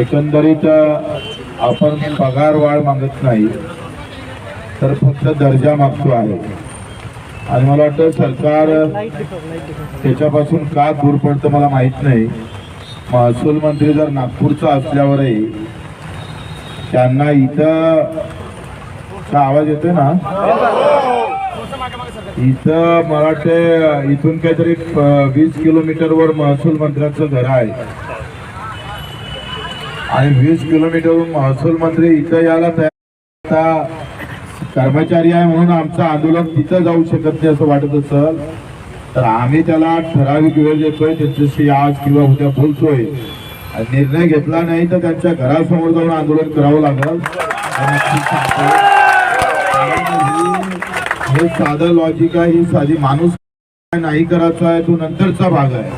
एकंदरीत आपण पगार वाढ मागत नाही तर फक्त दर्जा मागतो आहे. आणि मला वाटतं सरकार त्याच्यापासून का दूर पडतं मला माहीत नाही. महसूल मंत्री जर नागपूरचा असल्यावरही त्यांना इथं का आवाज येतोय ना? इथं मला वाटतं इथून काहीतरी वीस किलोमीटरवर महसूल मंत्र्याचं घर आहे. आणि वीस किलोमीटरहून महसूल मंत्री इथं यायला तयार आता कर्मचारी आहे म्हणून आमचं आंदोलन तिथं जाऊ शकत नाही असं वाटत असेल. तर आम्ही त्याला ठराविक वेळ देतोय त्यांच्याशी आज किंवा उद्या बोलतोय. निर्णय घेतला नाही तर त्यांच्या घरासमोर जाऊन आंदोलन करावं लागेल. हे हे साधं लॉजिक आहे ही साधी माणूस नाही करायचा आहे तो नंतरचा भाग आहे.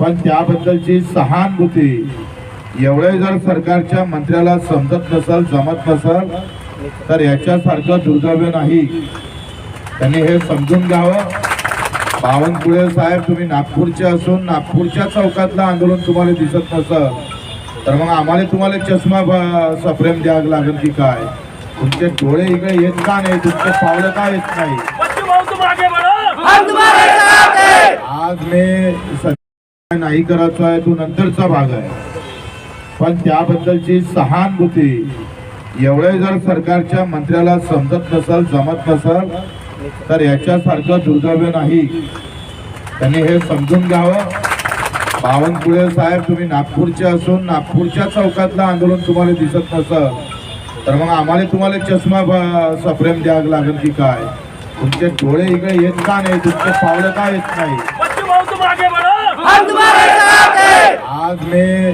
पण त्याबद्दलची सहानुभूती एवढे जर सरकारच्या मंत्र्याला समजत नसेल जमत नसेल तर याच्यासारखं दुर्दैव नाही. त्यांनी हे समजून घ्यावं. बावनकुळे साहेब तुम्ही नागपूरचे असून नागपूरच्या चौकातलं आंदोलन तुम्हाला दिसत नसेल तर मग आम्हाला तुम्हाला चष्मा सप्रेम द्यावं लागेल की काय? तुमचे डोळे इकडे येत का नाही? तुमचे पावलं का येत नाही? आज मी सध्या नाही करायचा आहे तो नंतरचा भाग आहे. पण त्याबद्दलची सहानुभूती एवढे जर सरकारच्या मंत्र्याला समजत नसेल जमत नसेल तर याच्यासारखं दुर्दैव नाही. त्यांनी हे समजून घ्यावं. बावनकुळे साहेब तुम्ही नागपूरचे असून नागपूरच्या चौकातलं आंदोलन तुम्हाला दिसत नसेल तर मग आम्हाला तुम्हाला चष्मा सप्रेम द्यावं लागेल की काय? तुमचे डोळे इकडे येत का नाही? तुमचे पावलं का येत नाही? हैं आज मी